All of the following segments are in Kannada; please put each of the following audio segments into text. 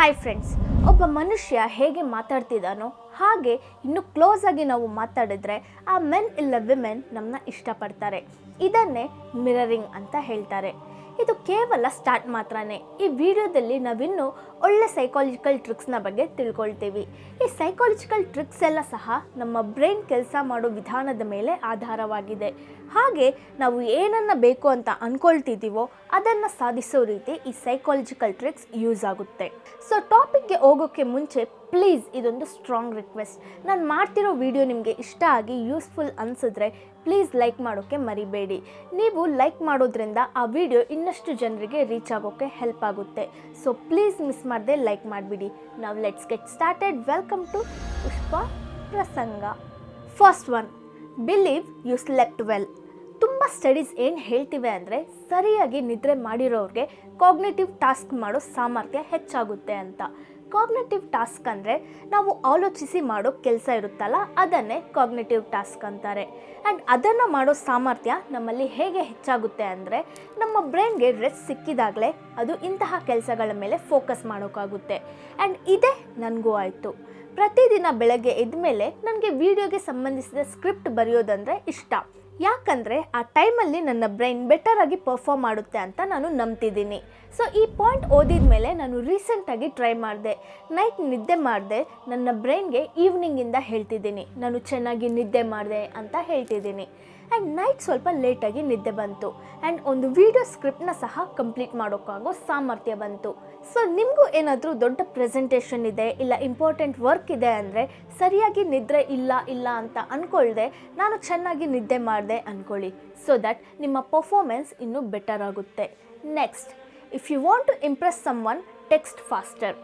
ಹಾಯ್ ಫ್ರೆಂಡ್ಸ್ ಒಬ್ಬ ಮನುಷ್ಯ ಹೇಗೆ ಮಾತಾಡ್ತಿದ್ದಾನೋ ಹಾಗೆ ಇನ್ನು ಕ್ಲೋಸ್ ಆಗಿ ನಾವು ಮಾತಾಡಿದ್ರೆ ಆ ಮೆನ್ ಇಲ್ಲ ವಿಮೆನ್ ನಮ್ಮನ್ನ ಇಷ್ಟಪಡ್ತಾರೆ. ಇದನ್ನೇ ಮಿರರಿಂಗ್ ಅಂತ ಹೇಳ್ತಾರೆ. ಇದು ಕೇವಲ ಸ್ಟಾರ್ಟ್ ಮಾತ್ರನೇ. ಈ ವಿಡಿಯೋದಲ್ಲಿ ನಾವಿನ್ನು ಒಳ್ಳೆ ಸೈಕಾಲಜಿಕಲ್ ಟ್ರಿಕ್ಸ್ನ ಬಗ್ಗೆ ತಿಳ್ಕೊಳ್ತೀವಿ. ಈ ಸೈಕಾಲಜಿಕಲ್ ಟ್ರಿಕ್ಸ್ ಎಲ್ಲ ಸಹ ನಮ್ಮ ಬ್ರೈನ್ ಕೆಲಸ ಮಾಡೋ ವಿಧಾನದ ಮೇಲೆ ಆಧಾರವಾಗಿದೆ. ಹಾಗೆ ನಾವು ಏನನ್ನು ಬೇಕು ಅಂತ ಅಂದ್ಕೊಳ್ತಿದ್ದೀವೋ ಅದನ್ನು ಸಾಧಿಸೋ ರೀತಿ ಈ ಸೈಕಾಲಜಿಕಲ್ ಟ್ರಿಕ್ಸ್ ಯೂಸ್ ಆಗುತ್ತೆ. ಸೊ ಟಾಪಿಕ್ಗೆ ಹೋಗೋಕ್ಕೆ ಮುಂಚೆ ಪ್ಲೀಸ್ ಇದೊಂದು ಸ್ಟ್ರಾಂಗ್ ರಿಕ್ವೆಸ್ಟ್ ನಾನು ಮಾಡ್ತಿರೋ ವಿಡಿಯೋ ನಿಮಗೆ ಇಷ್ಟ ಆಗಿ ಯೂಸ್ಫುಲ್ ಅನಿಸಿದ್ರೆ ಪ್ಲೀಸ್ ಲೈಕ್ ಮಾಡೋಕ್ಕೆ ಮರಿಬೇಡಿ. ನೀವು ಲೈಕ್ ಮಾಡೋದ್ರಿಂದ ಆ ವಿಡಿಯೋ ಇನ್ನಷ್ಟು ಜನರಿಗೆ ರೀಚ್ ಆಗೋಕ್ಕೆ ಹೆಲ್ಪ್ ಆಗುತ್ತೆ. ಸೊ ಪ್ಲೀಸ್ ಮಿಸ್ ಮಾಡದೆ ಲೈಕ್ ಮಾಡಿಬಿಡಿ. ನಾವು let's get started welcome to Pushpa Prasanga. First one believe you slept well ತುಂಬ ಸ್ಟಡೀಸ್ ಏನು ಹೇಳ್ತಿವೆ ಅಂದರೆ ಸರಿಯಾಗಿ ನಿದ್ರೆ ಮಾಡಿರೋರಿಗೆ ಕಾಗ್ನೇಟಿವ್ ಟಾಸ್ಕ್ ಮಾಡೋ ಸಾಮರ್ಥ್ಯ ಹೆಚ್ಚಾಗುತ್ತೆ ಅಂತ. ಕಾಗ್ನೇಟಿವ್ ಟಾಸ್ಕ್ ಅಂದರೆ ನಾವು ಆಲೋಚಿಸಿ ಮಾಡೋ ಕೆಲಸ ಇರುತ್ತಲ್ಲ, ಅದನ್ನೇ ಕಾಗ್ನೇಟಿವ್ ಟಾಸ್ಕ್ ಅಂತಾರೆ. ಆ್ಯಂಡ್ ಅದನ್ನು ಮಾಡೋ ಸಾಮರ್ಥ್ಯ ನಮ್ಮಲ್ಲಿ ಹೇಗೆ ಹೆಚ್ಚಾಗುತ್ತೆ ಅಂದರೆ, ನಮ್ಮ ಬ್ರೈನ್ಗೆ ರೆಸ್ಟ್ ಸಿಕ್ಕಿದಾಗಲೇ ಅದು ಇಂತಹ ಕೆಲಸಗಳ ಮೇಲೆ ಫೋಕಸ್ ಮಾಡೋಕ್ಕಾಗುತ್ತೆ. ಆ್ಯಂಡ್ ಇದೇ ನನಗೂ ಆಯಿತು. ಪ್ರತಿದಿನ ಬೆಳಗ್ಗೆ ಎದ್ದ ಮೇಲೆ ನನಗೆ ವಿಡಿಯೋಗೆ ಸಂಬಂಧಿಸಿದ ಸ್ಕ್ರಿಪ್ಟ್ ಬರೆಯೋದಂದರೆ ಇಷ್ಟ. ಯಾಕಂದರೆ ಆ ಟೈಮಲ್ಲಿ ನನ್ನ ಬ್ರೈನ್ ಬೆಟರಾಗಿ ಪರ್ಫಾರ್ಮ್ ಮಾಡುತ್ತೆ ಅಂತ ನಾನು ನಂಬ್ತಿದ್ದೀನಿ. ಸೊ ಈ ಪಾಯಿಂಟ್ ಓದಿದ ಮೇಲೆ ನಾನು ರೀಸೆಂಟಾಗಿ ಟ್ರೈ ಮಾಡಿದೆ. ನೈಟ್ ನಿದ್ದೆ ಮಾಡಿದೆ, ನನ್ನ ಬ್ರೈನ್ಗೆ ಈವ್ನಿಂಗಿಂದ ಹೇಳ್ತಿದ್ದೀನಿ. ನಾನು ಚೆನ್ನಾಗಿ ನಿದ್ದೆ ಮಾಡಿದೆ ಅಂತ ಹೇಳ್ತಿದ್ದೀನಿ. ಆ್ಯಂಡ್ ನೈಟ್ ಸ್ವಲ್ಪ ಲೇಟಾಗಿ ನಿದ್ದೆ ಬಂತು. ಆ್ಯಂಡ್ ಒಂದು ವಿಡಿಯೋ ಸ್ಕ್ರಿಪ್ಟನ್ನ ಸಹ ಕಂಪ್ಲೀಟ್ ಮಾಡೋಕ್ಕಾಗೋ ಸಾಮರ್ಥ್ಯ ಬಂತು. ಸೊ ನಿಮಗೂ ಏನಾದರೂ ದೊಡ್ಡ ಪ್ರೆಸೆಂಟೇಷನ್ ಇದೆ ಇಲ್ಲ ಇಂಪಾರ್ಟೆಂಟ್ ವರ್ಕ್ ಇದೆ ಅಂದರೆ ಸರಿಯಾಗಿ ನಿದ್ರೆ ಇಲ್ಲ ಇಲ್ಲ ಅಂತ ಅಂದ್ಕೊಳ್ದೆ ನಾನು ಚೆನ್ನಾಗಿ ನಿದ್ದೆ ಮಾಡಿದೆ ಅಂದ್ಕೊಳ್ಳಿ ಸೊ ದಟ್ ನಿಮ್ಮ ಪರ್ಫಾರ್ಮೆನ್ಸ್ ಇನ್ನೂ ಬೆಟರ್ ಆಗುತ್ತೆ. Next if you want to impress someone text faster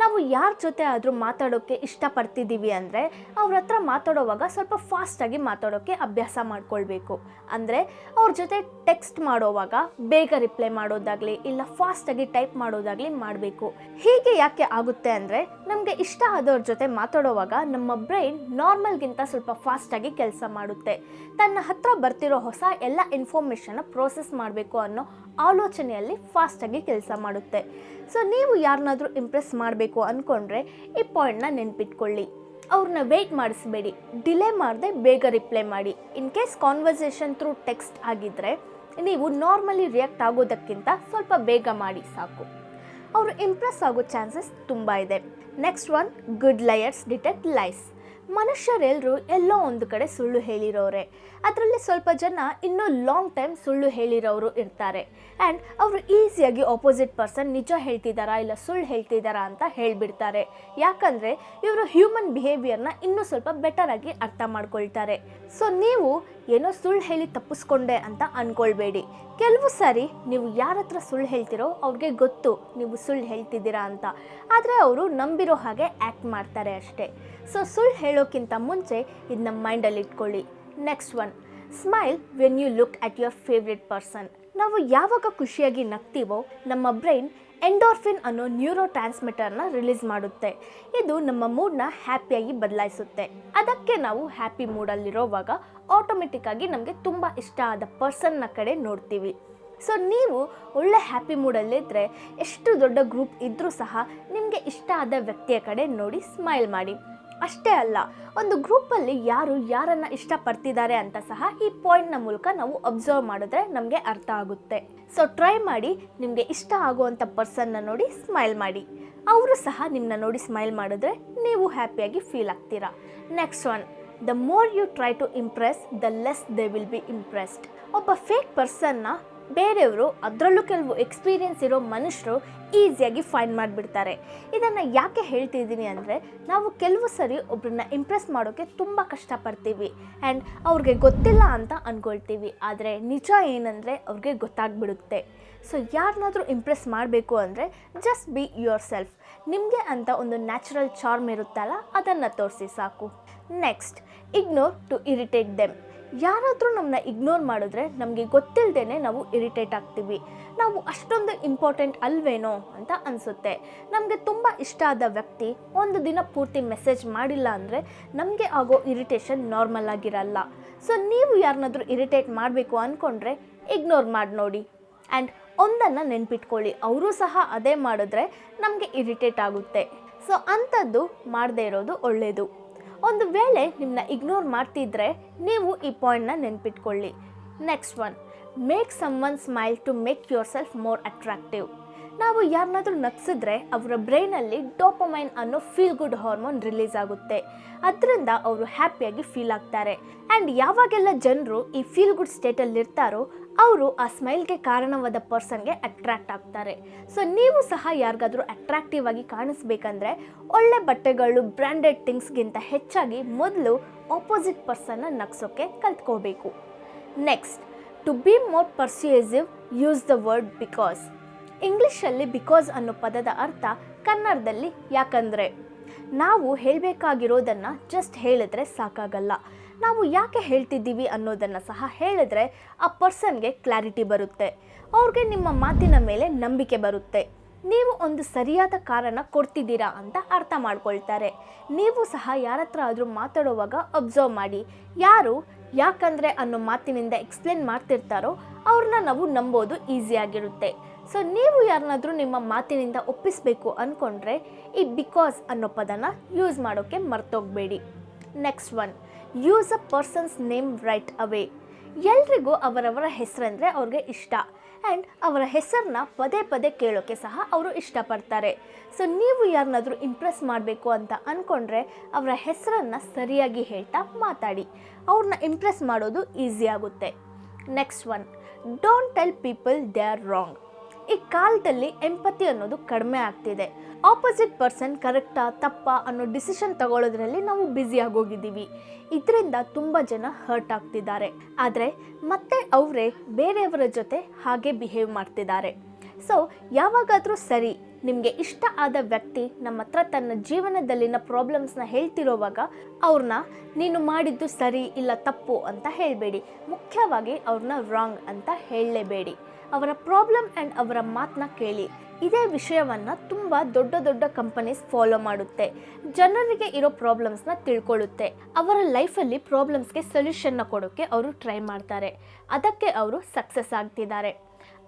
ನಾವು ಯಾರ ಜೊತೆ ಆದರೂ ಮಾತಾಡೋಕ್ಕೆ ಇಷ್ಟಪಡ್ತಿದ್ದೀವಿ ಅಂದರೆ ಅವ್ರ ಹತ್ರ ಮಾತಾಡೋವಾಗ ಸ್ವಲ್ಪ ಫಾಸ್ಟಾಗಿ ಮಾತಾಡೋಕ್ಕೆ ಅಭ್ಯಾಸ ಮಾಡ್ಕೊಳ್ಬೇಕು. ಅಂದರೆ ಅವ್ರ ಜೊತೆ ಟೆಕ್ಸ್ಟ್ ಮಾಡೋವಾಗ ಬೇಗ ರಿಪ್ಲೈ ಮಾಡೋದಾಗಲಿ ಇಲ್ಲ ಫಾಸ್ಟಾಗಿ ಟೈಪ್ ಮಾಡೋದಾಗಲಿ ಮಾಡಬೇಕು. ಹೀಗೆ ಯಾಕೆ ಆಗುತ್ತೆ ಅಂದರೆ ನಮಗೆ ಇಷ್ಟ ಆದವ್ರ ಜೊತೆ ಮಾತಾಡೋವಾಗ ನಮ್ಮ ಬ್ರೈನ್ ನಾರ್ಮಲ್ಗಿಂತ ಸ್ವಲ್ಪ ಫಾಸ್ಟಾಗಿ ಕೆಲಸ ಮಾಡುತ್ತೆ. ತನ್ನ ಹತ್ರ ಬರ್ತಿರೋ ಹೊಸ ಎಲ್ಲ ಇನ್ಫಾರ್ಮೇಷನ್ನ ಪ್ರೋಸೆಸ್ ಮಾಡಬೇಕು ಅನ್ನೋ ಆಲೋಚನೆಯಲ್ಲಿ ಫಾಸ್ಟಾಗಿ ಕೆಲಸ ಮಾಡುತ್ತೆ. ಸೊ ನೀವು ಯಾರನ್ನಾದರೂ ಇಂಪ್ರೆಸ್ ಮಾಡಬೇಕು ಅಂದ್ಕೊಂಡ್ರೆ ಈ ಪಾಯಿಂಟ್ನ ನೆನ್ಪಿಟ್ಕೊಳ್ಳಿ. ಅವ್ರನ್ನ ವೆಯ್ಟ್ ಮಾಡಿಸ್ಬೇಡಿ. ಡಿಲೇ ಮಾಡದೆ ಬೇಗ ರಿಪ್ಲೈ ಮಾಡಿ. In case conversation through text ಆಗಿದ್ದರೆ ನೀವು ನಾರ್ಮಲಿ ರಿಯಾಕ್ಟ್ ಆಗೋದಕ್ಕಿಂತ ಸ್ವಲ್ಪ ಬೇಗ ಮಾಡಿ ಸಾಕು. ಅವರು ಇಂಪ್ರೆಸ್ ಆಗೋ ಚಾನ್ಸಸ್ ತುಂಬ ಇದೆ. Next one good liars detect lies ಮನುಷ್ಯರೆಲ್ಲರೂ ಎಲ್ಲೋ ಒಂದು ಕಡೆ ಸುಳ್ಳು ಹೇಳಿರೋರೆ. ಅದರಲ್ಲಿ ಸ್ವಲ್ಪ ಜನ ಇನ್ನೂ ಲಾಂಗ್ ಟೈಮ್ ಸುಳ್ಳು ಹೇಳಿರೋರು ಇರ್ತಾರೆ. ಆ್ಯಂಡ್ ಅವರು ಈಸಿಯಾಗಿ ಆಪೋಸಿಟ್ ಪರ್ಸನ್ ನಿಜ ಹೇಳ್ತಿದ್ದಾರಾ ಇಲ್ಲ ಸುಳ್ಳು ಹೇಳ್ತಿದ್ದಾರಾ ಅಂತ ಹೇಳಿಬಿಡ್ತಾರೆ. ಯಾಕಂದರೆ ಇವರು ಹ್ಯೂಮನ್ ಬಿಹೇವಿಯರ್ನ ಇನ್ನೂ ಸ್ವಲ್ಪ ಬೆಟರಾಗಿ ಅರ್ಥ ಮಾಡ್ಕೊಳ್ತಾರೆ. ಸೊ ನೀವು ಏನೋ ಸುಳ್ಳು ಹೇಳಿ ತಪ್ಪಿಸ್ಕೊಂಡೆ ಅಂತ ಅಂದ್ಕೊಳ್ಬೇಡಿ ಕೆಲವು ಸಾರಿ ನೀವು ಯಾರ ಹತ್ರ ಸುಳ್ಳು ಹೇಳ್ತಿರೋ ಅವ್ರಿಗೆ ಗೊತ್ತು ನೀವು ಸುಳ್ಳು ಹೇಳ್ತಿದ್ದೀರಾ ಅಂತ. ಆದರೆ ಅವರು ನಂಬಿರೋ ಹಾಗೆ ಆ್ಯಕ್ಟ್ ಮಾಡ್ತಾರೆ ಅಷ್ಟೇ. ಸೊ ಸುಳ್ಳು ಹೇಳೋಕ್ಕಿಂತ ಮುಂಚೆ ಇದು ನಮ್ಮ ಮೈಂಡಲ್ಲಿ ಇಟ್ಕೊಳ್ಳಿ. Next one smile when you look at your favourite person ನಾವು ಯಾವಾಗ ಖುಷಿಯಾಗಿ ನಗ್ತೀವೋ ನಮ್ಮ ಬ್ರೈನ್ ಎಂಡೋರ್ಫಿನ್ ಅನ್ನೋ ನ್ಯೂರೋ ಟ್ರಾನ್ಸ್ಮಿಟರ್ನ ರಿಲೀಸ್ ಮಾಡುತ್ತೆ. ಇದು ನಮ್ಮ ಮೂಡ್ನ ಹ್ಯಾಪಿಯಾಗಿ ಬದಲಾಯಿಸುತ್ತೆ. ಅದಕ್ಕೆ ನಾವು ಹ್ಯಾಪಿ ಮೂಡಲ್ಲಿರೋವಾಗ ಆಟೋಮೆಟಿಕ್ಕಾಗಿ ನಮಗೆ ತುಂಬ ಇಷ್ಟ ಆದ ಪರ್ಸನ್ನ ಕಡೆ ನೋಡ್ತೀವಿ. ಸೊ, ನೀವು ಒಳ್ಳೆ ಹ್ಯಾಪಿ ಮೂಡಲ್ಲಿದ್ದರೆ ಎಷ್ಟು ದೊಡ್ಡ ಗ್ರೂಪ್ ಇದ್ದರೂ ಸಹ ನಿಮಗೆ ಇಷ್ಟ ಆದ ವ್ಯಕ್ತಿಯ ಕಡೆ ನೋಡಿ ಸ್ಮೈಲ್ ಮಾಡಿ. ಅಷ್ಟೇ ಅಲ್ಲ, ಒಂದು ಗ್ರೂಪಲ್ಲಿ ಯಾರು ಯಾರನ್ನು ಇಷ್ಟಪಡ್ತಿದ್ದಾರೆ ಅಂತ ಸಹ ಈ ಪಾಯಿಂಟ್ನ ಮೂಲಕ ನಾವು ಅಬ್ಸರ್ವ್ ಮಾಡಿದ್ರೆ ನಮಗೆ ಅರ್ಥ ಆಗುತ್ತೆ. ಸೊ ಟ್ರೈ ಮಾಡಿ, ನಿಮಗೆ ಇಷ್ಟ ಆಗುವಂಥ ಪರ್ಸನ್ನ ನೋಡಿ ಸ್ಮೈಲ್ ಮಾಡಿ. ಅವರು ಸಹ ನಿಮ್ಮನ್ನ ನೋಡಿ ಸ್ಮೈಲ್ ಮಾಡಿದ್ರೆ ನೀವು ಹ್ಯಾಪಿಯಾಗಿ ಫೀಲ್ ಆಗ್ತೀರಾ. Next one the more you try to impress the less they will be impressed ಒಬ್ಬ ಫೇಕ್ ಪರ್ಸನ್ನ ಬೇರೆಯವರು ಅದರಲ್ಲೂ ಕೆಲವು ಎಕ್ಸ್ಪೀರಿಯೆನ್ಸ್ ಇರೋ ಮನುಷ್ಯರು ಈಸಿಯಾಗಿ ಫೈಂಡ್ ಮಾಡಿಬಿಡ್ತಾರೆ. ಇದನ್ನು ಯಾಕೆ ಹೇಳ್ತಿದ್ದೀನಿ ಅಂದರೆ ನಾವು ಕೆಲವು ಸರಿ ಒಬ್ರನ್ನ ಇಂಪ್ರೆಸ್ ಮಾಡೋಕ್ಕೆ ತುಂಬ ಕಷ್ಟಪಡ್ತೀವಿ ಆ್ಯಂಡ್ ಅವ್ರಿಗೆ ಗೊತ್ತಿಲ್ಲ ಅಂತ ಅಂದ್ಕೊಳ್ತೀವಿ ಆದರೆ ನಿಜ ಏನಂದರೆ ಅವ್ರಿಗೆ ಗೊತ್ತಾಗ್ಬಿಡುತ್ತೆ. ಸೊ ಯಾರನ್ನಾದರೂ ಇಂಪ್ರೆಸ್ ಮಾಡಬೇಕು ಅಂದರೆ ಜಸ್ಟ್ ಬಿ ಯುವರ್ ಸೆಲ್ಫ್ ನಿಮಗೆ ಅಂತ ಒಂದು ನ್ಯಾಚುರಲ್ ಚಾರ್ಮ್ ಇರುತ್ತಲ್ಲ, ಅದನ್ನು ತೋರಿಸಿ ಸಾಕು. Next ignore to irritate them ಯಾರಾದರೂ ನಮ್ಮನ್ನ ಇಗ್ನೋರ್ ಮಾಡಿದ್ರೆ ನಮಗೆ ಗೊತ್ತಿಲ್ಲದೇ ನಾವು ಇರಿಟೇಟ್ ಆಗ್ತೀವಿ. ನಾವು ಅಷ್ಟೊಂದು ಇಂಪಾರ್ಟೆಂಟ್ ಅಲ್ವೇನೋ ಅಂತ ಅನಿಸುತ್ತೆ. ನಮಗೆ ತುಂಬ ಇಷ್ಟ ಆದ ವ್ಯಕ್ತಿ ಒಂದು ದಿನ ಪೂರ್ತಿ ಮೆಸೇಜ್ ಮಾಡಿಲ್ಲ ಅಂದರೆ ನಮಗೆ ಆಗೋ ಇರಿಟೇಷನ್ ನಾರ್ಮಲ್ ಆಗಿರಲ್ಲ. ಸೊ ನೀವು ಯಾರನ್ನಾದರೂ ಇರಿಟೇಟ್ ಮಾಡಬೇಕು ಅಂದ್ಕೊಂಡ್ರೆ ಇಗ್ನೋರ್ ಮಾಡಿ ನೋಡಿ. ಆ್ಯಂಡ್ ಒಂದನ್ನು ನೆನ್ಪಿಟ್ಕೊಳ್ಳಿ. ಅವರು ಸಹ ಅದೇ ಮಾಡಿದ್ರೆ ನಮಗೆ ಇರಿಟೇಟ್ ಆಗುತ್ತೆ. ಸೊ ಅಂಥದ್ದು ಮಾಡದೇ ಇರೋದು ಒಳ್ಳೆಯದು ಒಂದು ವೇಳೆ ನಿಮ್ಮನ್ನ ಇಗ್ನೋರ್ ಮಾಡ್ತಿದ್ರೆ ನೀವು ಈ ಪಾಯಿಂಟ್ನ ನೆನ್ಪಿಟ್ಕೊಳ್ಳಿ. Next one make someone smile to make yourself more attractive ನಾವು ಯಾರನ್ನಾದರೂ ನಗ್ಸಿದ್ರೆ ಅವರ ಬ್ರೈನಲ್ಲಿ ಡೋಪಮೈನ್ ಅನ್ನೋ ಫೀಲ್ ಗುಡ್ ಹಾರ್ಮೋನ್ ರಿಲೀಸ್ ಆಗುತ್ತೆ. ಅದರಿಂದ ಅವರು ಹ್ಯಾಪಿಯಾಗಿ ಫೀಲ್ ಆಗ್ತಾರೆ. ಆ್ಯಂಡ್ ಯಾವಾಗೆಲ್ಲ ಜನರು ಈ ಫೀಲ್ ಗುಡ್ ಸ್ಟೇಟಲ್ಲಿ ಇರ್ತಾರೋ ಅವರು ಆ ಸ್ಮೈಲ್ಗೆ ಕಾರಣವಾದ ಪರ್ಸನ್ಗೆ ಅಟ್ರಾಕ್ಟ್ ಆಗ್ತಾರೆ. ಸೊ ನೀವು ಸಹ ಯಾರಿಗಾದರೂ ಅಟ್ರಾಕ್ಟಿವ್ ಆಗಿ ಕಾಣಿಸ್ಬೇಕಂದ್ರೆ ಒಳ್ಳೆ ಬಟ್ಟೆಗಳು ಬ್ರ್ಯಾಂಡೆಡ್ ಥಿಂಗ್ಸ್ಗಿಂತ ಹೆಚ್ಚಾಗಿ ಮೊದಲು ಆಪೋಸಿಟ್ ಪರ್ಸನ್ನ ನಗ್ಸೋಕ್ಕೆ ಕಲ್ತ್ಕೋಬೇಕು. Next to be more persuasive use the word because ಇಂಗ್ಲೀಷಲ್ಲಿ ಬಿಕಾಸ್ ಅನ್ನೋ ಪದದ ಅರ್ಥ ಕನ್ನಡದಲ್ಲಿ ಯಾಕಂದರೆ? ನಾವು ಹೇಳಬೇಕಾಗಿರೋದನ್ನು ಜಸ್ಟ್ ಹೇಳಿದ್ರೆ ಸಾಕಾಗಲ್ಲ. ನಾವು ಯಾಕೆ ಹೇಳ್ತಿದ್ದೀವಿ ಅನ್ನೋದನ್ನು ಸಹ ಹೇಳಿದ್ರೆ ಆ ಪರ್ಸನ್ಗೆ ಕ್ಲಾರಿಟಿ ಬರುತ್ತೆ. ಅವ್ರಿಗೆ ನಿಮ್ಮ ಮಾತಿನ ಮೇಲೆ ನಂಬಿಕೆ ಬರುತ್ತೆ. ನೀವು ಒಂದು ಸರಿಯಾದ ಕಾರಣ ಕೊಡ್ತಿದ್ದೀರಾ ಅಂತ ಅರ್ಥ ಮಾಡ್ಕೊಳ್ತಾರೆ. ನೀವು ಸಹ ಯಾರ ಹತ್ರ ಆದರೂ ಮಾತಾಡುವಾಗ ಅಬ್ಸರ್ವ್ ಮಾಡಿ. ಯಾರು ಯಾಕಂದರೆ ಅನ್ನೋ ಮಾತಿನಿಂದ ಎಕ್ಸ್ಪ್ಲೇನ್ ಮಾಡ್ತಿರ್ತಾರೋ ಅವ್ರನ್ನ ನಾವು ನಂಬೋದು ಈಸಿಯಾಗಿರುತ್ತೆ ಸೊ ನೀವು ಯಾರನ್ನಾದರೂ ನಿಮ್ಮ ಮಾತಿನಿಂದ ಒಪ್ಪಿಸಬೇಕು ಅಂದ್ಕೊಂಡ್ರೆ ಈ ಬಿಕಾಸ್ ಅನ್ನೋ ಪದನ ಯೂಸ್ ಮಾಡೋಕ್ಕೆ ಮರ್ತೋಗಬೇಡಿ. Next one use a person's name right away ಎಲ್ರಿಗೂ ಅವರವರ ಹೆಸರಂದರೆ ಅವ್ರಿಗೆ ಇಷ್ಟ. ಆ್ಯಂಡ್ ಅವರ ಹೆಸರನ್ನ ಪದೇ ಪದೇ ಕೇಳೋಕ್ಕೆ ಸಹ ಅವರು ಇಷ್ಟಪಡ್ತಾರೆ. ಸೊ ನೀವು ಯಾರನ್ನಾದರೂ ಇಂಪ್ರೆಸ್ ಮಾಡಬೇಕು ಅಂತ ಅಂದ್ಕೊಂಡ್ರೆ ಅವರ ಹೆಸರನ್ನು ಸರಿಯಾಗಿ ಹೇಳ್ತಾ ಮಾತಾಡಿ. ಅವ್ರನ್ನ ಇಂಪ್ರೆಸ್ ಮಾಡೋದು ಈಸಿ ಆಗುತ್ತೆ. Next one don't tell people they are wrong ಈ ಕಾಲದಲ್ಲಿ ಎಂಪತಿ ಅನ್ನೋದು ಕಡಿಮೆ ಆಗ್ತಿದೆ. ಆಪೋಸಿಟ್ ಪರ್ಸನ್ ಕರೆಕ್ಟಾ ತಪ್ಪಾ ಅನ್ನೋ ಡಿಸಿಷನ್ ತಗೊಳ್ಳೋದ್ರಲ್ಲಿ ನಾವು ಬ್ಯುಸಿ ಆಗೋಗಿದ್ದೀವಿ. ಇದರಿಂದ ತುಂಬ ಜನ ಹರ್ಟ್ ಆಗ್ತಿದ್ದಾರೆ. ಆದರೆ ಮತ್ತೆ ಅವರೇ ಬೇರೆಯವರ ಜೊತೆ ಹಾಗೆ ಬಿಹೇವ್ ಮಾಡ್ತಿದ್ದಾರೆ. ಸೊ ಯಾವಾಗಾದರೂ ಸರಿ, ನಿಮಗೆ ಇಷ್ಟ ಆದ ವ್ಯಕ್ತಿ ನಮ್ಮ ಹತ್ರ ತನ್ನ ಜೀವನದಲ್ಲಿನ ಪ್ರಾಬ್ಲಮ್ಸ್ನ ಹೇಳ್ತಿರೋವಾಗ ಅವ್ರನ್ನ ನೀನು ಮಾಡಿದ್ದು ಸರಿ ಇಲ್ಲ ತಪ್ಪು ಅಂತ ಹೇಳಬೇಡಿ. ಮುಖ್ಯವಾಗಿ ಅವ್ರನ್ನ ರಾಂಗ್ ಅಂತ ಹೇಳಲೇಬೇಡಿ. ಅವರ ಪ್ರಾಬ್ಲಮ್ ಆ್ಯಂಡ್ ಅವರ ಮಾತನ್ನ ಕೇಳಿ. ಇದೇ ವಿಷಯವನ್ನು ತುಂಬ ದೊಡ್ಡ ದೊಡ್ಡ ಕಂಪನೀಸ್ ಫಾಲೋ ಮಾಡುತ್ತೆ. ಜನರಿಗೆ ಇರೋ ಪ್ರಾಬ್ಲಮ್ಸ್ನ ತಿಳ್ಕೊಳ್ಳುತ್ತೆ. ಅವರ ಲೈಫಲ್ಲಿ ಪ್ರಾಬ್ಲಮ್ಸ್ಗೆ ಸೊಲ್ಯೂಷನ್ನ ಕೊಡೋಕ್ಕೆ ಅವರು ಟ್ರೈ ಮಾಡ್ತಾರೆ. ಅದಕ್ಕೆ ಅವರು ಸಕ್ಸಸ್ ಆಗ್ತಿದ್ದಾರೆ.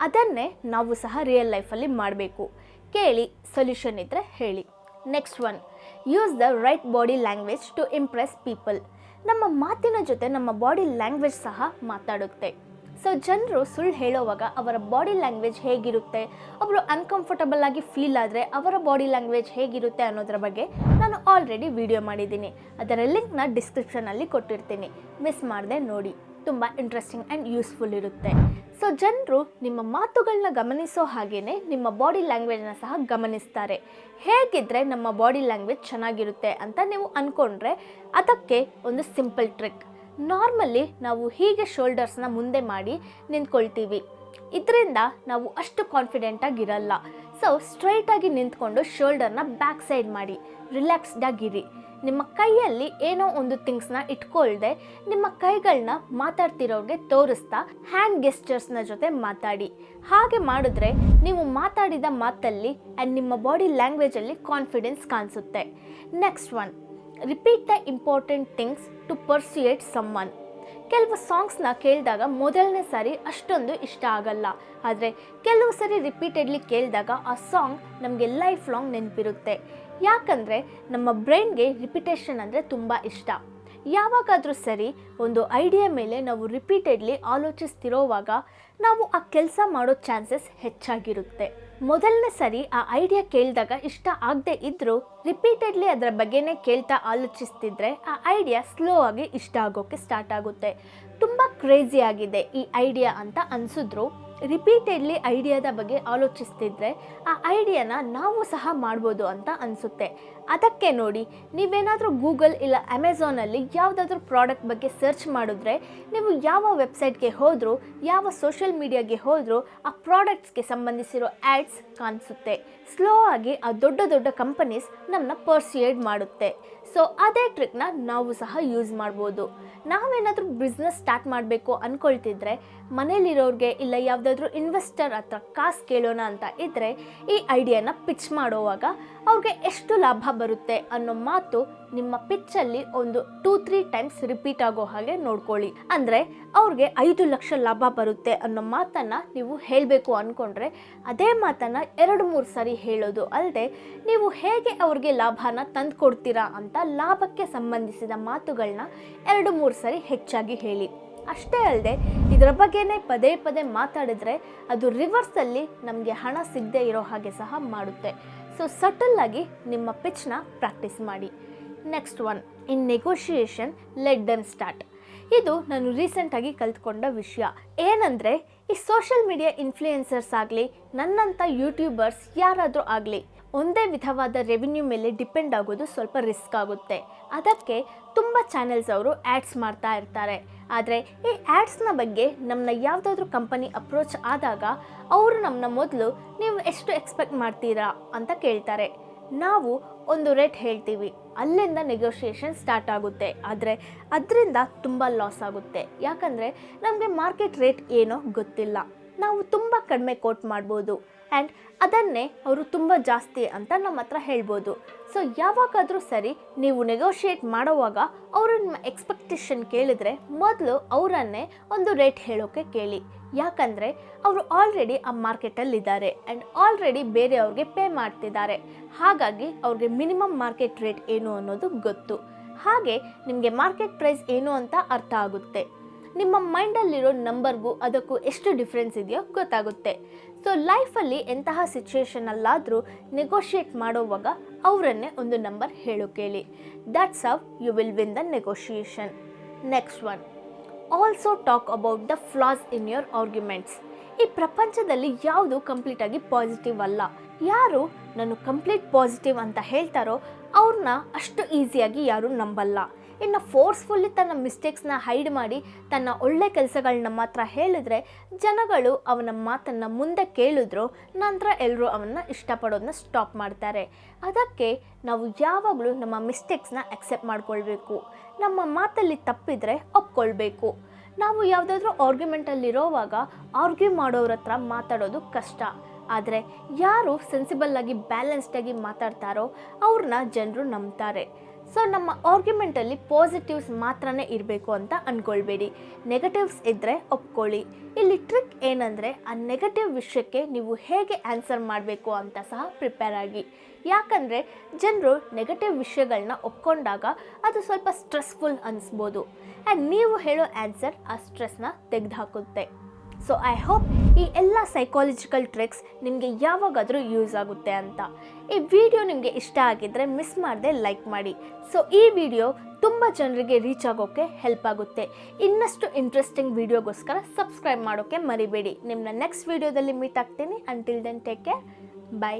ಅದನ್ನೇ ನಾವು ಸಹ ರಿಯಲ್ ಲೈಫಲ್ಲಿ ಮಾಡಬೇಕು. ಕೇಳಿ ಸೊಲ್ಯೂಷನ್ ಇದ್ದರೆ ಹೇಳಿ. Next one use the right body language to impress people ನಮ್ಮ ಮಾತಿನ ಜೊತೆ ನಮ್ಮ ಬಾಡಿ ಲ್ಯಾಂಗ್ವೇಜ್ ಸಹ ಮಾತಾಡುತ್ತೆ. ಸೊ ಜನರು ಸುಳ್ಳು ಹೇಳೋವಾಗ ಅವರ ಬಾಡಿ ಲ್ಯಾಂಗ್ವೇಜ್ ಹೇಗಿರುತ್ತೆ? ಒಬ್ಬರು ಅನ್ಕಂಫರ್ಟಬಲ್ ಆಗಿ ಫೀಲ್ ಆದರೆ ಅವರ ಬಾಡಿ ಲ್ಯಾಂಗ್ವೇಜ್ ಹೇಗಿರುತ್ತೆ ಅನ್ನೋದ್ರ ಬಗ್ಗೆ ನಾನು ಆಲ್ರೆಡಿ ವಿಡಿಯೋ ಮಾಡಿದ್ದೀನಿ. ಅದರ ಲಿಂಕ್ನ ಡಿಸ್ಕ್ರಿಪ್ಷನಲ್ಲಿ ಕೊಟ್ಟಿರ್ತೀನಿ. ಮಿಸ್ ಮಾಡದೆ ನೋಡಿ. ತುಂಬ ಇಂಟ್ರೆಸ್ಟಿಂಗ್ ಆ್ಯಂಡ್ ಯೂಸ್ಫುಲ್ ಇರುತ್ತೆ. ಸೊ ಜನರು ನಿಮ್ಮ ಮಾತುಗಳನ್ನ ಗಮನಿಸೋ ಹಾಗೆಯೇ ನಿಮ್ಮ ಬಾಡಿ ಲ್ಯಾಂಗ್ವೇಜ್ನ ಸಹ ಗಮನಿಸ್ತಾರೆ. ಹೇಗಿದ್ದರೆ ನಮ್ಮ ಬಾಡಿ ಲ್ಯಾಂಗ್ವೇಜ್ ಚೆನ್ನಾಗಿರುತ್ತೆ ಅಂತ ನೀವು ಅಂದ್ಕೊಂಡ್ರೆ ಅದಕ್ಕೆ ಒಂದು ಸಿಂಪಲ್ ಟ್ರಿಕ್ ನಾರ್ಮಲಿ ನಾವು ಹೀಗೆ ಶೋಲ್ಡರ್ಸ್ನ ಮುಂದೆ ಮಾಡಿ ನಿಂತ್ಕೊಳ್ತೀವಿ. ಇದರಿಂದ ನಾವು ಅಷ್ಟು ಕಾನ್ಫಿಡೆಂಟಾಗಿರಲ್ಲ ಸೊ, ಸ್ಟ್ರೈಟಾಗಿ ನಿಂತ್ಕೊಂಡು ಶೋಲ್ಡರ್ನ ಬ್ಯಾಕ್ ಸೈಡ್ ಮಾಡಿ, ರಿಲ್ಯಾಕ್ಸ್ಡ್ ಆಗಿರಿ. ನಿಮ್ಮ ಕೈಯಲ್ಲಿ ಏನೋ ಒಂದು ಥಿಂಗ್ಸ್ನ ಇಟ್ಕೊಳ್ದೆ, ನಿಮ್ಮ ಕೈಗಳನ್ನ ಮಾತಾಡ್ತಿರೋರಿಗೆ ತೋರಿಸ್ತಾ ಹ್ಯಾಂಡ್ ಗೆಸ್ಟರ್ಸ್ನ ಜೊತೆ ಮಾತಾಡಿ. ಹಾಗೆ ಮಾಡಿದ್ರೆ ನೀವು ಮಾತಾಡಿದ ಮಾತಲ್ಲಿ ಆ್ಯಂಡ್ ನಿಮ್ಮ ಬಾಡಿ ಲ್ಯಾಂಗ್ವೇಜಲ್ಲಿ ಕಾನ್ಫಿಡೆನ್ಸ್ ಕಾಣಿಸುತ್ತೆ. Next one. Repeat the important things to persuade someone ಕೆಲವು ಸಾಂಗ್ಸ್ನ ಕೇಳಿದಾಗ ಮೊದಲನೇ ಸಾರಿ ಅಷ್ಟೊಂದು ಇಷ್ಟ ಆಗಲ್ಲ. ಆದರೆ ಕೆಲವು ಸಾರಿ ರಿಪೀಟೆಡ್ಲಿ ಕೇಳಿದಾಗ ಆ ಸಾಂಗ್ ನಮಗೆ ಲೈಫ್ ಲಾಂಗ್ ನೆನಪಿರುತ್ತೆ. ಯಾಕಂದರೆ ನಮ್ಮ ಬ್ರೈನ್ಗೆ ರಿಪಿಟೇಷನ್ ಅಂದರೆ ತುಂಬ ಇಷ್ಟ. ಯಾವಾಗಾದರೂ ಸರಿ ಒಂದು ಐಡಿಯಾ ಮೇಲೆ ನಾವು ರಿಪೀಟೆಡ್ಲಿ ಆಲೋಚಿಸ್ತಿರೋವಾಗ ನಾವು ಆ ಕೆಲಸ ಮಾಡೋ ಚಾನ್ಸಸ್ ಹೆಚ್ಚಾಗಿರುತ್ತೆ. ಮೊದಲನೇ ಸರಿ ಆ ಐಡಿಯಾ ಕೇಳಿದಾಗ ಇಷ್ಟ ಆಗದೆ ಇದ್ದರೂ ರಿಪೀಟೆಡ್ಲಿ ಅದರ ಬಗ್ಗೆನೇ ಕೇಳ್ತಾ ಆಲೋಚಿಸ್ತಿದ್ರೆ ಆ ಐಡಿಯಾ ಸ್ಲೋ ಆಗಿ ಇಷ್ಟ ಆಗೋಕ್ಕೆ ಸ್ಟಾರ್ಟ್ ಆಗುತ್ತೆ. ತುಂಬ ಕ್ರೇಜಿ ಆಗಿದೆ ಈ ಐಡಿಯಾ ಅಂತ ಅನಿಸಿದ್ರು. ರಿಪೀಟೆಡ್ಲಿ ಐಡಿಯಾದ ಬಗ್ಗೆ ಆಲೋಚಿಸ್ತಿದ್ರೆ ಆ ಐಡಿಯಾನ ನಾವು ಸಹ ಮಾಡ್ಬೋದು ಅಂತ ಅನಿಸುತ್ತೆ. ಅದಕ್ಕೆ ನೋಡಿ, ನೀವೇನಾದರೂ ಗೂಗಲ್ ಇಲ್ಲ ಅಮೆಝಾನಲ್ಲಿ ಯಾವುದಾದ್ರೂ ಪ್ರಾಡಕ್ಟ್ ಬಗ್ಗೆ ಸರ್ಚ್ ಮಾಡಿದ್ರೆ, ನೀವು ಯಾವ ವೆಬ್ಸೈಟ್ಗೆ ಹೋದರೂ, ಯಾವ ಸೋಷಿಯಲ್ ಮೀಡಿಯಾಗೆ ಹೋದರೂ ಆ ಪ್ರಾಡಕ್ಟ್ಸ್ಗೆ ಸಂಬಂಧಿಸಿರೋ ಆ್ಯಡ್ಸ್ ಕಾಣಿಸುತ್ತೆ. ಸ್ಲೋ ಆಗಿ ಆ ದೊಡ್ಡ ದೊಡ್ಡ ಕಂಪನೀಸ್ ನಮ್ಮನ್ನ ಪರ್ಸಿಯೇಡ್ ಮಾಡುತ್ತೆ. ಸೊ, ಅದೇ ಟ್ರಿಕ್ನ ನಾವು ಸಹ ಯೂಸ್ ಮಾಡ್ಬೋದು. ನಾವೇನಾದರೂ ಬಿಸ್ನೆಸ್ ಸ್ಟಾರ್ಟ್ ಮಾಡಬೇಕು ಅಂದ್ಕೊಳ್ತಿದ್ರೆ ಮನೇಲಿರೋರಿಗೆ ಇಲ್ಲ ಯಾವುದಾದ್ರೂ ಇನ್ವೆಸ್ಟರ್ ಹತ್ರ ಕಾಸು ಕೇಳೋಣ ಅಂತ ಇದ್ದರೆ ಈ ಐಡಿಯಾನ ಪಿಚ್ ಮಾಡುವಾಗ ಅವ್ರಿಗೆ ಎಷ್ಟು ಲಾಭ ಬರುತ್ತೆ ಅನ್ನೋ ಮಾತು ನಿಮ್ಮ ಪಿಚ್ಚಲ್ಲಿ ಒಂದು ಟೂ ತ್ರೀ ಟೈಮ್ಸ್ ರಿಪೀಟ್ ಆಗೋ ಹಾಗೆ ನೋಡ್ಕೊಳ್ಳಿ. ಅಂದರೆ ಅವ್ರಿಗೆ ಐದು ಲಕ್ಷ ಲಾಭ ಬರುತ್ತೆ ಅನ್ನೋ ಮಾತನ್ನು ನೀವು ಹೇಳಬೇಕು ಅಂದ್ಕೊಂಡ್ರೆ ಅದೇ ಮಾತನ್ನು ಎರಡು, ಮೂರು ಸಾರಿ ಹೇಳೋದು ಅಲ್ಲದೆ ನೀವು ಹೇಗೆ ಅವ್ರಿಗೆ ಲಾಭನ ತಂದು ಕೊಡ್ತೀರಾ ಅಂತ ಲಾಭಕ್ಕೆ ಸಂಬಂಧಿಸಿದ ಮಾತುಗಳನ್ನ ಎರಡು, ಮೂರು ಸಾರಿ ಹೆಚ್ಚಾಗಿ ಹೇಳಿ. ಅಷ್ಟೇ ಅಲ್ಲದೆ ಇದರ ಬಗ್ಗೆನೇ ಪದೇ ಪದೇ ಮಾತಾಡಿದ್ರೆ ಅದು ರಿವರ್ಸಲ್ಲಿ ನಮಗೆ ಹಣ ಸಿಗದೆ ಇರೋ ಹಾಗೆ ಸಹ ಮಾಡುತ್ತೆ. ಸೊ ಸಟಲ್ಲಾಗಿ ನಿಮ್ಮ ಪಿಚ್ನ ಪ್ರಾಕ್ಟೀಸ್ ಮಾಡಿ. Next one in negotiation let them start ಇದು ನಾನು ರೀಸೆಂಟಾಗಿ ಕಲ್ತ್ಕೊಂಡ ವಿಷಯ. ಏನಂದರೆ, ಈ ಸೋಷಿಯಲ್ ಮೀಡಿಯಾ ಇನ್ಫ್ಲೂಯೆನ್ಸರ್ಸ್ ಆಗಲಿ ನನ್ನಂಥ ಯೂಟ್ಯೂಬರ್ಸ್ ಯಾರಾದರೂ ಆಗಲಿ, ಒಂದೇ ವಿಧವಾದ ರೆವಿನ್ಯೂ ಮೇಲೆ ಡಿಪೆಂಡ್ ಆಗೋದು ಸ್ವಲ್ಪ ರಿಸ್ಕ್ ಆಗುತ್ತೆ. ಅದಕ್ಕೆ ತುಂಬ ಚಾನೆಲ್ಸ್ ಅವರು ಆ್ಯಡ್ಸ್ ಮಾಡ್ತಾ ಇರ್ತಾರೆ. ಆದರೆ ಈ ಆ್ಯಡ್ಸ್ನ ಬಗ್ಗೆ ನಮ್ಮನ್ನ ಯಾವುದಾದ್ರೂ ಕಂಪನಿ ಅಪ್ರೋಚ್ ಆದಾಗ ಅವರು ನಮ್ಮನ್ನ ಮೊದಲು ನೀವು ಎಷ್ಟು ಎಕ್ಸ್ಪೆಕ್ಟ್ ಮಾಡ್ತೀರಾ ಅಂತ ಕೇಳ್ತಾರೆ. ನಾವು ಒಂದು ರೇಟ್ ಹೇಳ್ತೀವಿ. ಅಲ್ಲಿಂದ ನೆಗೋಷಿಯೇಷನ್ ಸ್ಟಾರ್ಟ್ ಆಗುತ್ತೆ. ಆದರೆ ಅದರಿಂದ ತುಂಬ ಲಾಸ್ ಆಗುತ್ತೆ. ಯಾಕಂದರೆ ನಮಗೆ ಮಾರ್ಕೆಟ್ ರೇಟ್ ಏನೋ ಗೊತ್ತಿಲ್ಲ. ನಾವು ತುಂಬ ಕಡಿಮೆ ಕೋಟ್ ಮಾಡ್ಬೋದು. ಆ್ಯಂಡ್ ಅದನ್ನೇ ಅವರು ತುಂಬ ಜಾಸ್ತಿ ಅಂತ ನಮ್ಮ ಹತ್ರ ಹೇಳ್ಬೋದು. ಸೊ ಯಾವಾಗಾದರೂ ಸರಿ ನೀವು ನೆಗೋಷಿಯೇಟ್ ಮಾಡುವಾಗ ಅವರು ನಿಮ್ಮ ಎಕ್ಸ್ಪೆಕ್ಟೇಷನ್ ಕೇಳಿದರೆ ಮೊದಲು ಅವರನ್ನೇ ಒಂದು ರೇಟ್ ಹೇಳೋಕ್ಕೆ ಕೇಳಿ. ಯಾಕಂದರೆ ಅವರು ಆಲ್ರೆಡಿ ಆ ಮಾರ್ಕೆಟಲ್ಲಿದ್ದಾರೆ ಆ್ಯಂಡ್ ಆಲ್ರೆಡಿ ಬೇರೆಯವ್ರಿಗೆ ಪೇ ಮಾಡ್ತಿದ್ದಾರೆ. ಹಾಗಾಗಿ ಅವ್ರಿಗೆ ಮಿನಿಮಮ್ ಮಾರ್ಕೆಟ್ ರೇಟ್ ಏನು ಅನ್ನೋದು ಗೊತ್ತು. ಹಾಗೆ ನಿಮಗೆ ಮಾರ್ಕೆಟ್ ಪ್ರೈಸ್ ಏನು ಅಂತ ಅರ್ಥ ಆಗುತ್ತೆ. ನಿಮ್ಮ ಮೈಂಡಲ್ಲಿರೋ ನಂಬರ್ಗೂ ಅದಕ್ಕೂ ಎಷ್ಟು ಡಿಫ್ರೆನ್ಸ್ ಇದೆಯೋ ಗೊತ್ತಾಗುತ್ತೆ. ಸೊ ಲೈಫಲ್ಲಿ ಎಂತಹ ಸಿಚುವೇಷನಲ್ಲಾದರೂ ನೆಗೋಷಿಯೇಟ್ ಮಾಡೋವಾಗ ಅವರನ್ನೇ ಒಂದು ನಂಬರ್ ಹೇಳು ಕೇಳಿ. That's how you will win the negotiation next one also talk about the flaws in your arguments ಈ ಪ್ರಪಂಚದಲ್ಲಿ ಯಾವುದು ಕಂಪ್ಲೀಟಾಗಿ ಪಾಸಿಟಿವ್ ಅಲ್ಲ. ಯಾರು ನಾನು ಕಂಪ್ಲೀಟ್ ಪಾಸಿಟಿವ್ ಅಂತ ಹೇಳ್ತಾರೋ ಅವ್ರನ್ನ ಅಷ್ಟು ಈಸಿಯಾಗಿ ಯಾರೂ ನಂಬಲ್ಲ. ಇನ್ನು ಫೋರ್ಸ್ಫುಲ್ಲಿ ತನ್ನ ಮಿಸ್ಟೇಕ್ಸ್ನ ಹೈಡ್ ಮಾಡಿ ತನ್ನ ಒಳ್ಳೆ ಕೆಲಸಗಳನ್ನ ಮಾತ್ರ ಹೇಳಿದ್ರೆ ಜನಗಳು ಅವನ ಮಾತನ್ನು ಮುಂದೆ ಕೇಳಿದ್ರು, ನಂತರ ಎಲ್ಲರೂ ಅವನ್ನ ಇಷ್ಟಪಡೋದನ್ನ ಸ್ಟಾಪ್ ಮಾಡ್ತಾರೆ. ಅದಕ್ಕೆ ನಾವು ಯಾವಾಗಲೂ ನಮ್ಮ ಮಿಸ್ಟೇಕ್ಸ್ನ ಅಕ್ಸೆಪ್ಟ್ ಮಾಡ್ಕೊಳ್ಬೇಕು. ನಮ್ಮ ಮಾತಲ್ಲಿ ತಪ್ಪಿದರೆ ಒಪ್ಕೊಳ್ಬೇಕು. ನಾವು ಯಾವುದಾದ್ರೂ ಆರ್ಗ್ಯುಮೆಂಟಲ್ಲಿರೋವಾಗ ಆರ್ಗ್ಯೂ ಮಾಡೋರ ಹತ್ರ ಮಾತಾಡೋದು ಕಷ್ಟ. ಆದರೆ ಯಾರು ಸೆನ್ಸಿಬಲ್ ಆಗಿ ಬ್ಯಾಲೆನ್ಸ್ಡ್ ಆಗಿ ಮಾತಾಡ್ತಾರೋ ಅವ್ರನ್ನ ಜನರು ನಂಬ್ತಾರೆ. ಸೊ ನಮ್ಮ ಆರ್ಗ್ಯುಮೆಂಟಲ್ಲಿ ಪಾಸಿಟಿವ್ಸ್ ಮಾತ್ರನೇ ಇರಬೇಕು ಅಂತ ಅಂದ್ಕೊಳ್ಬೇಡಿ ನೆಗೆಟಿವ್ಸ್ ಇದ್ದರೆ ಒಪ್ಕೊಳ್ಳಿ. ಇಲ್ಲಿ ಟ್ರಿಕ್ ಏನಂದರೆ ಆ ನೆಗೆಟಿವ್ ವಿಷಯಕ್ಕೆ ನೀವು ಹೇಗೆ ಆನ್ಸರ್ ಮಾಡಬೇಕು ಅಂತ ಸಹ ಪ್ರಿಪೇರ್ ಆಗಿ. ಯಾಕಂದರೆ ಜನರು ನೆಗೆಟಿವ್ ವಿಷಯಗಳನ್ನ ಒಪ್ಕೊಂಡಾಗ ಅದು ಸ್ವಲ್ಪ ಸ್ಟ್ರೆಸ್ಫುಲ್ ಅನಿಸ್ಬೋದು. ಆ್ಯಂಡ್ ನೀವು ಹೇಳೋ ಆನ್ಸರ್ ಆ ಸ್ಟ್ರೆಸ್ನ ತೆಗೆದುಹಾಕುತ್ತೆ. ಸೊ ಐ ಹೋಪ್ ಈ ಎಲ್ಲ ಸೈಕಾಲಜಿಕಲ್ ಟ್ರಿಕ್ಸ್ ನಿಮಗೆ ಯಾವಾಗಾದರೂ ಯೂಸ್ ಆಗುತ್ತೆ ಅಂತ. ಈ ವಿಡಿಯೋ ನಿಮಗೆ ಇಷ್ಟ ಆಗಿದ್ದರೆ ಮಿಸ್ ಮಾಡದೆ ಲೈಕ್ ಮಾಡಿ. ಸೊ ಈ ವಿಡಿಯೋ ತುಂಬ ಜನರಿಗೆ ರೀಚ್ ಆಗೋಕ್ಕೆ ಹೆಲ್ಪ್ ಆಗುತ್ತೆ. ಇನ್ನಷ್ಟು ಇಂಟ್ರೆಸ್ಟಿಂಗ್ ವಿಡಿಯೋಗೋಸ್ಕರ ಸಬ್ಸ್ಕ್ರೈಬ್ ಮಾಡೋಕ್ಕೆ ಮರಿಬೇಡಿ. ನಿಮ್ಮನ್ನ ನೆಕ್ಸ್ಟ್ ವಿಡಿಯೋದಲ್ಲಿ ಮೀಟ್ ಆಗ್ತೀನಿ. Until then take care bye